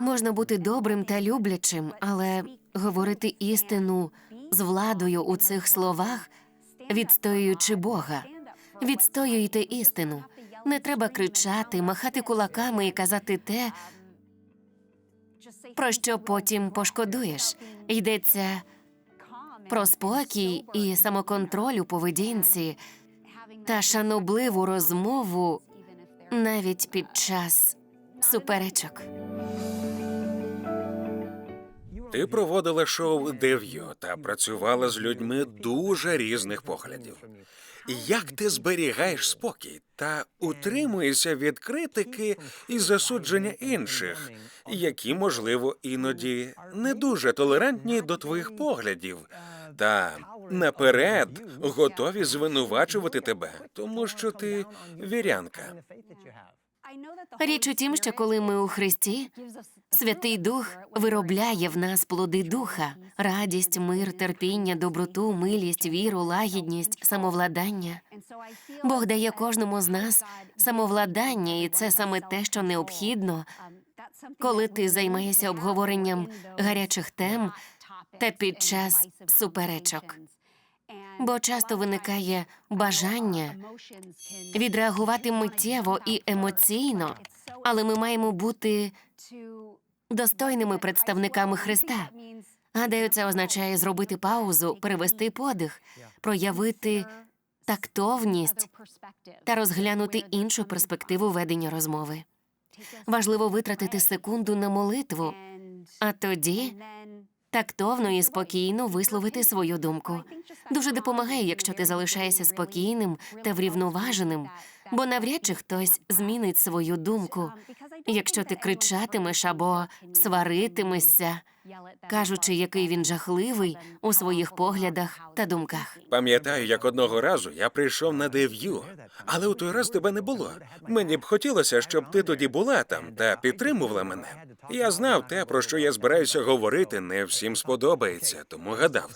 Можна бути добрим та люблячим, але говорити істину з владою у цих словах, відстоюючи Бога. Відстоюйте істину. Не треба кричати, махати кулаками і казати те, про що потім пошкодуєш. Йдеться про спокій і самоконтроль у поведінці та шанобливу розмову навіть під час суперечок. Ти проводила шоу Дев'ю та працювала з людьми дуже різних поглядів. Як ти зберігаєш спокій та утримуєшся від критики і засудження інших, які, можливо, іноді не дуже толерантні до твоїх поглядів, та наперед готові звинувачувати тебе, тому що ти вірянка. Річ у тім, що коли ми у Христі, Святий Дух виробляє в нас плоди духа, радість, мир, терпіння, доброту, милість, віру, лагідність, самовладання. Бог дає кожному з нас самовладання, і це саме те, що необхідно, коли ти займаєшся обговоренням гарячих тем та під час суперечок. Бо часто виникає бажання відреагувати миттєво і емоційно, але ми маємо бути достойними представниками Христа. Гадаю, це означає зробити паузу, перевести подих, проявити тактовність та розглянути іншу перспективу ведення розмови. Важливо витратити секунду на молитву, а тоді тактовно і спокійно висловити свою думку. Дуже допомагає, якщо ти залишаєшся спокійним та врівноваженим, бо навряд чи хтось змінить свою думку, якщо ти кричатимеш або сваритимешся, кажучи, який він жахливий у своїх поглядах та думках. Пам'ятаю, як одного разу я прийшов на дев'ю, але у той раз тебе не було. Мені б хотілося, щоб ти тоді була там та підтримувала мене. Я знав те, про що я збираюся говорити, не всім сподобається, тому гадав.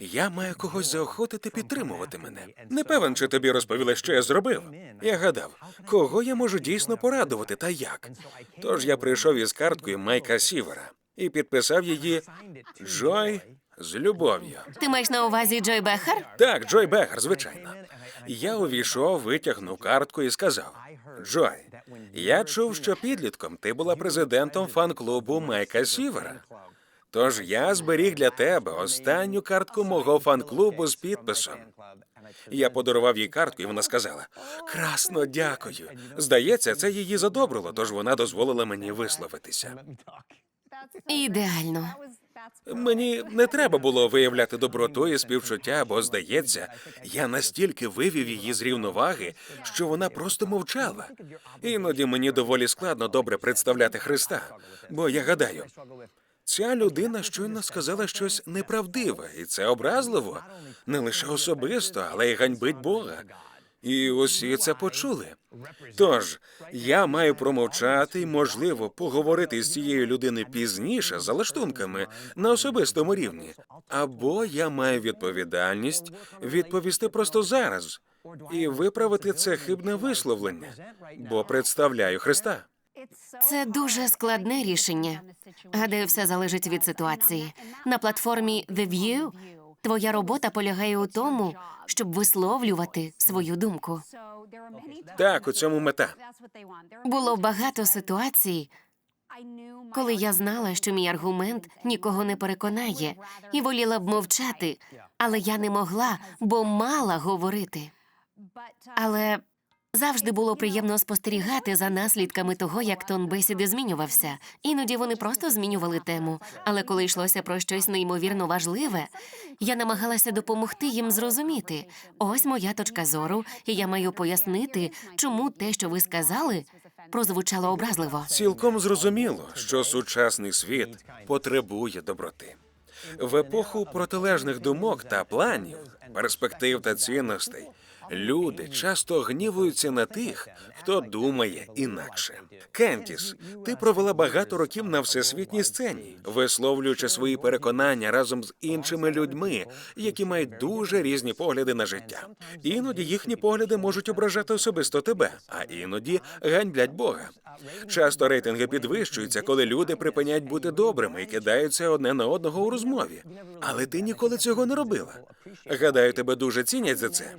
Я маю когось заохотити підтримувати мене. Не певен, чи тобі розповіли, що я зробив. Я гадав, кого я можу дійсно порадувати та як. Тож я прийшов із карткою Майка Сівера і підписав її Джой з любов'ю. Ти маєш на увазі Джой Бехар? Так, Джой Бегар, звичайно. Я увійшов, витягнув картку і сказав: Джой, я чув, що підлітком ти була президентом фан-клубу Майка Сівера. Тож я зберіг для тебе останню картку мого фан-клубу з підписом. Я подарував їй картку, і вона сказала: Красно, дякую. Здається, це її задобрило, тож вона дозволила мені висловитися. Ідеально. Мені не треба було виявляти доброту і співчуття, бо здається, я настільки вивів її з рівноваги, що вона просто мовчала. Іноді мені доволі складно добре представляти Христа, бо я гадаю, ця людина щойно сказала щось неправдиве, і це образливо не лише особисто, але й ганьбить Бога. І усі це почули. Тож я маю промовчати і, можливо, поговорити з цією людиною пізніше за лаштунками на особистому рівні. Або я маю відповідальність відповісти просто зараз і виправити це хибне висловлення, бо представляю Христа. Це дуже складне рішення. Гадаю, все залежить від ситуації. На платформі The View твоя робота полягає у тому, щоб висловлювати свою думку. Так, у цьому мета. Було багато ситуацій, коли я знала, що мій аргумент нікого не переконає, і воліла б мовчати, але я не могла, бо мала говорити. Але завжди було приємно спостерігати за наслідками того, як тон бесіди змінювався. Іноді вони просто змінювали тему. Але коли йшлося про щось неймовірно важливе, я намагалася допомогти їм зрозуміти. Ось моя точка зору, і я маю пояснити, чому те, що ви сказали, прозвучало образливо. Цілком зрозуміло, що сучасний світ потребує доброти. В епоху протилежних думок та планів, перспектив та цінностей Люди часто гнівуються на тих, хто думає інакше. Кентіс, ти провела багато років на всесвітній сцені, висловлюючи свої переконання разом з іншими людьми, які мають дуже різні погляди на життя. Іноді їхні погляди можуть ображати особисто тебе, а іноді ганьблять Бога. Часто рейтинги підвищуються, коли люди припиняють бути добрими і кидаються одне на одного у розмові. Але ти ніколи цього не робила. Гадаю, тебе дуже цінять за це.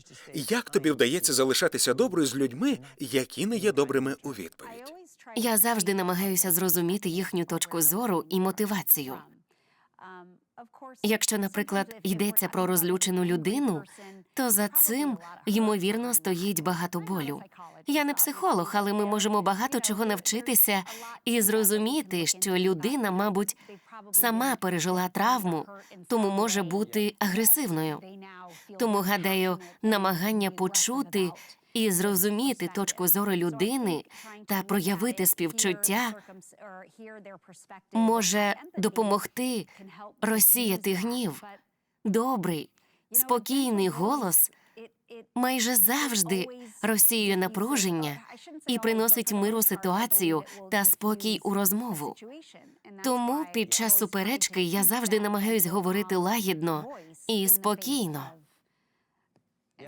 Як тобі вдається залишатися доброю з людьми, які не є добрими у відповідь? Я завжди намагаюся зрозуміти їхню точку зору і мотивацію. Якщо, наприклад, йдеться про розлючену людину, то за цим ймовірно стоїть багато болю. Я не психолог, але ми можемо багато чого навчитися і зрозуміти, що людина, мабуть, сама пережила травму, тому може бути агресивною. Тому гадаю, намагання почути і зрозуміти точку зору людини та проявити співчуття може допомогти розсіяти гнів. Добрий, спокійний голос майже завжди розсіює напруження і приносить миру ситуацію та спокій у розмову. Тому під час суперечки я завжди намагаюсь говорити лагідно і спокійно.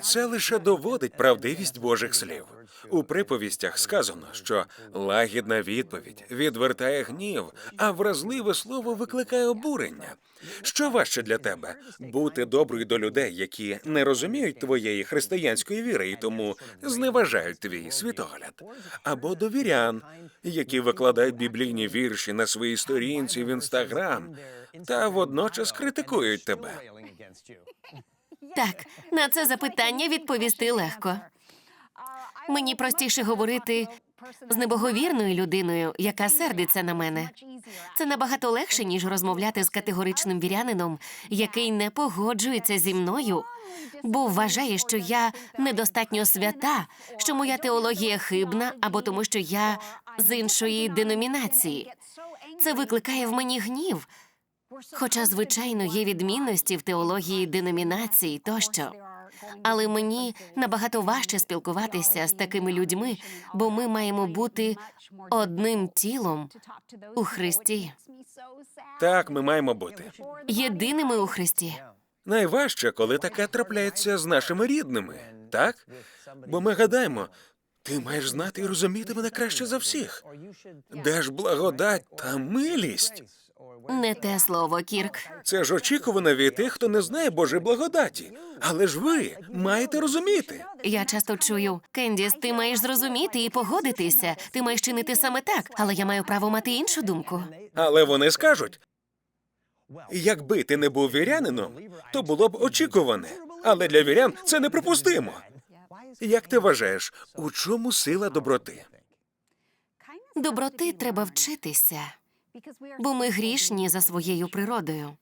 Це лише доводить правдивість Божих слів. У приповістях сказано, що лагідна відповідь відвертає гнів, а вразливе слово викликає обурення. Що важче для тебе бути доброю до людей, які не розуміють твоєї християнської віри і тому зневажають твій світогляд, або до вірян, які викладають біблійні вірші на своїй сторінці в інстаграм, та водночас критикують тебе. Так, на це запитання відповісти легко. Мені простіше говорити з небоговірною людиною, яка сердиться на мене. Це набагато легше, ніж розмовляти з категоричним вірянином, який не погоджується зі мною, бо вважає, що я недостатньо свята, що моя теологія хибна, або тому, що я з іншої деномінації. Це викликає в мені гнів. Хоча, звичайно, є відмінності в теології деномінації тощо. Але мені набагато важче спілкуватися з такими людьми, бо ми маємо бути одним тілом у Христі, Так, ми маємо бути. єдиними у Христі. Найважче, коли таке трапляється з нашими рідними, так? Бо ми гадаємо, ти маєш знати і розуміти мене краще за всіх. Де ж благодать та милість? Не те слово, Кірк. Це ж очікувано від тих, хто не знає Божої благодаті. Але ж ви маєте розуміти. Я часто чую, Кендіс, ти маєш зрозуміти і погодитися. Ти маєш чинити саме так, але я маю право мати іншу думку. Але вони скажуть: якби ти не був вірянином, то було б очікуване. Але для вірян це неприпустимо. Як ти вважаєш, у чому сила доброти? Доброти треба вчитися, бо ми грішні за своєю природою.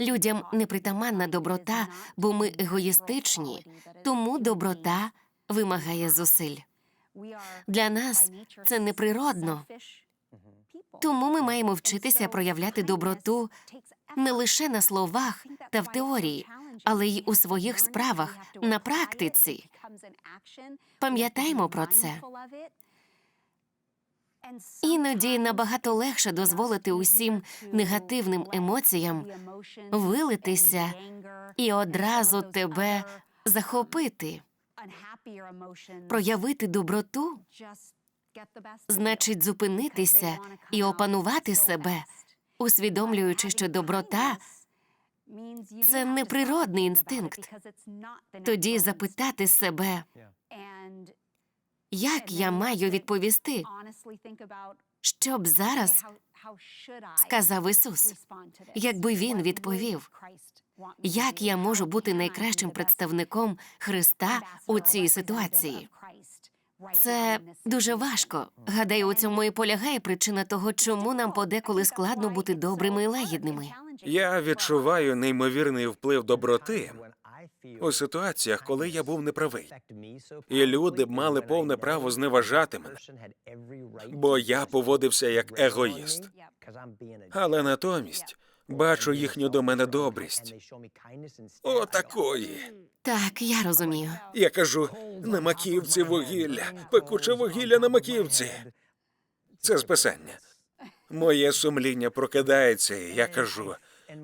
Людям непритаманна доброта, бо ми егоїстичні, тому доброта вимагає зусиль. Для нас це неприродно. Тому ми маємо вчитися проявляти доброту не лише на словах та в теорії, але й у своїх справах на практиці. Пам'ятаймо про це. Іноді набагато легше дозволити усім негативним емоціям вилитися і одразу тебе захопити. Проявити доброту значить зупинитися і опанувати себе, усвідомлюючи, що доброта це неприродний інстинкт. Тоді запитати себе, як я маю відповісти, що б зараз сказав Ісус, якби він відповів, як я можу бути найкращим представником Христа у цій ситуації. Це дуже важко. Гадаю, у цьому і полягає причина того, чому нам подеколи складно бути добрими і лагідними. Я відчуваю неймовірний вплив доброти у ситуаціях, коли я був неправий. І люди б мали повне право зневажати мене, бо я поводився як егоїст. Але натомість Бачу їхню до мене добрість. О, такої. Так, я розумію. Я кажу, на маківці вугілля, пекуче вугілля на маківці. Це з писання. Моє сумління прокидається, і я кажу,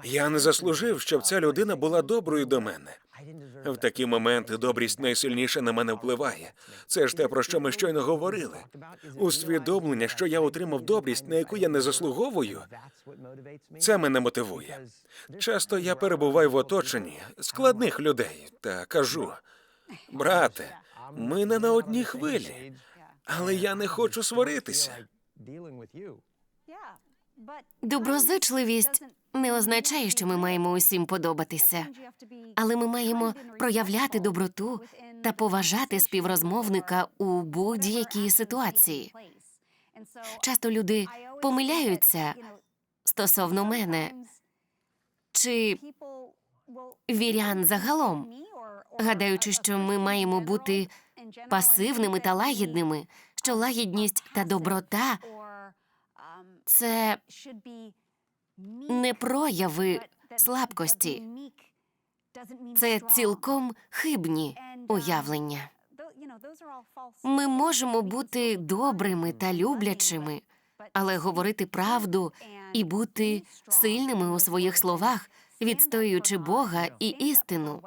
я не заслужив, щоб ця людина була доброю до мене. В такі моменти добрість найсильніше на мене впливає. Це ж те, про що ми щойно говорили. Усвідомлення, що я отримав добрість, на яку я не заслуговую, це мене мотивує. Часто я перебуваю в оточенні складних людей та кажу: брате, ми не на одній хвилі, але я не хочу сваритися. Доброзичливість не означає, що ми маємо усім подобатися, але ми маємо проявляти доброту та поважати співрозмовника у будь-якій ситуації. Часто люди помиляються стосовно мене. Чи вірян загалом, гадаючи, що ми маємо бути пасивними та лагідними, що лагідність та доброта це не прояви слабкості, це цілком хибні уявлення. Ми можемо бути добрими та люблячими, але говорити правду і бути сильними у своїх словах, відстоюючи Бога і істину.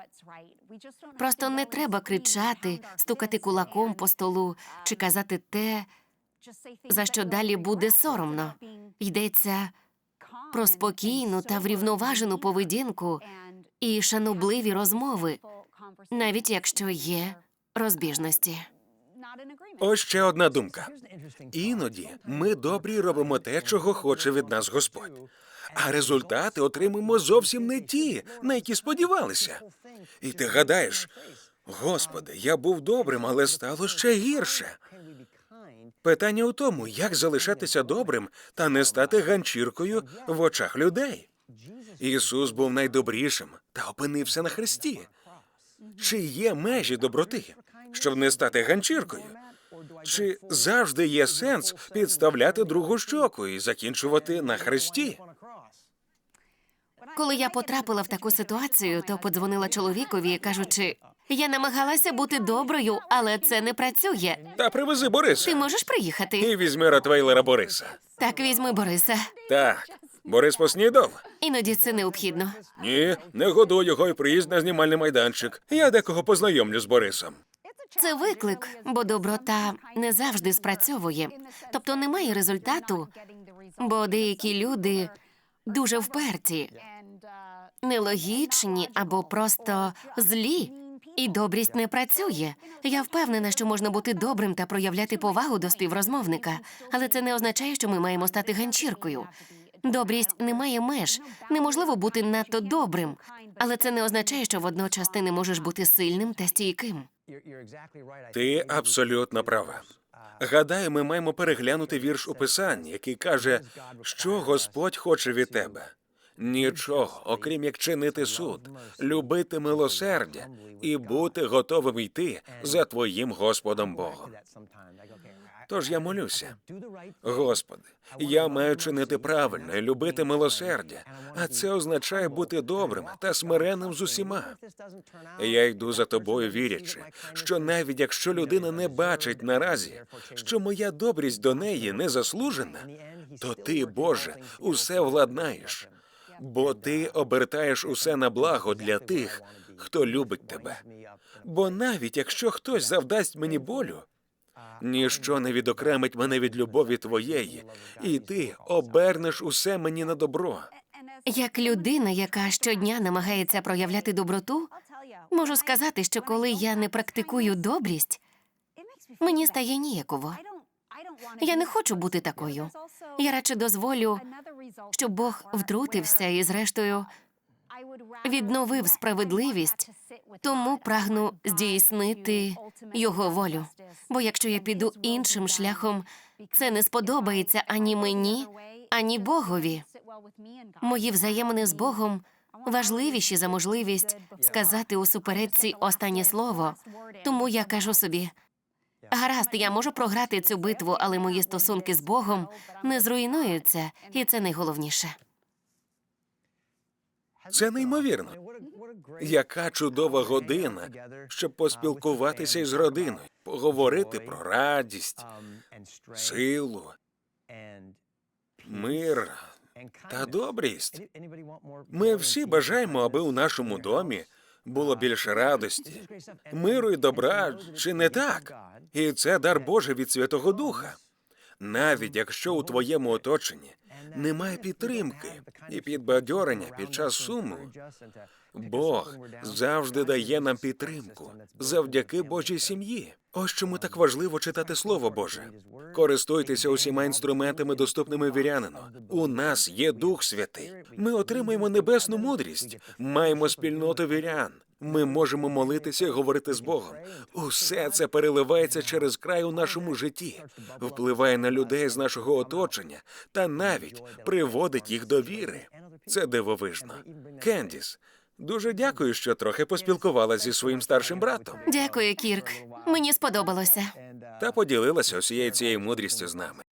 Просто не треба кричати, стукати кулаком по столу чи казати те, за що далі буде соромно. Йдеться про спокійну та врівноважену поведінку і шанобливі розмови, навіть якщо є розбіжності. Ось ще одна думка. Іноді ми добрі робимо те, чого хоче від нас Господь. А результати отримуємо зовсім не ті, на які сподівалися. І ти гадаєш, Господи, я був добрим, але стало ще гірше. Питання у тому, як залишатися добрим та не стати ганчіркою в очах людей. Ісус був найдобрішим та опинився на хресті. Чи є межі доброти, щоб не стати ганчіркою? Чи завжди є сенс підставляти другу щоку і закінчувати на хресті? Коли я потрапила в таку ситуацію, то подзвонила чоловікові, кажучи: я намагалася бути доброю, але це не працює. Та привези Ти можеш приїхати? і візьми Ротвейлера Бориса. Так, візьми Бориса. Так, Борис поснідав? Іноді це необхідно. Ні, не годуй його і приїзд на знімальний майданчик. Я декого познайомлю з Борисом. Це виклик, бо доброта не завжди спрацьовує, тобто немає результату, бо деякі люди дуже вперті, нелогічні або просто злі. І добрість не працює. Я впевнена, що можна бути добрим та проявляти повагу до співрозмовника, але це не означає, що ми маємо стати ганчіркою. Добрість не має меж. Неможливо бути надто добрим, але це не означає, що водночас ти не можеш бути сильним та стійким. Ти абсолютно права. Гадаю, ми маємо переглянути вірш у писанні, який каже, що Господь хоче від тебе. Нічого, окрім як чинити суд, любити милосердя і бути готовим йти за твоїм Господом Богом. Тож я молюся, Господи, я маю чинити правильно і любити милосердя, а це означає бути добрим та смиренним з усіма. Я йду за тобою, вірячи, що навіть якщо людина не бачить наразі, що моя добрість до неї не заслужена, то ти, Боже, усе владнаєш, бо ти обертаєш усе на благо для тих, хто любить тебе. Бо навіть якщо хтось завдасть мені болю, ніщо не відокремить мене від любові твоєї, і ти обернеш усе мені на добро. Як людина, яка щодня намагається проявляти доброту, можу сказати, що коли я не практикую добрість, мені стає ніяково. Я не хочу бути такою. Я радше дозволю, щоб Бог втрутився і, зрештою, відновив справедливість, тому прагну здійснити його волю. Бо якщо я піду іншим шляхом, це не сподобається ані мені, ані Богові. Мої взаємини з Богом важливіші за можливість сказати у суперечці останнє слово. Тому я кажу собі. Гаразд, я можу програти цю битву, але мої стосунки з Богом не зруйнуються, і це найголовніше. Це неймовірно. Яка чудова година, щоб поспілкуватися із родиною, поговорити про радість, силу, мир та добрість. Ми всі бажаємо, аби у нашому домі було більше радості, миру і добра, чи не так? І це дар Божий від Святого Духа. Навіть якщо у твоєму оточенні немає підтримки і підбадьорення під час суму, Бог завжди дає нам підтримку завдяки Божій сім'ї. Ось чому так важливо читати Слово Боже. Користуйтеся усіма інструментами, доступними вірянину. У нас є Дух Святий. Ми отримуємо небесну мудрість, маємо спільноту вірян. Ми можемо молитися і говорити з Богом. Усе це переливається через край у нашому житті, впливає на людей з нашого оточення та навіть приводить їх до віри. Це дивовижно. Кендіс, дуже дякую, що трохи поспілкувалася зі своїм старшим братом Дякую, Кірк. Мені сподобалося. та поділилася усією цією мудрістю з нами.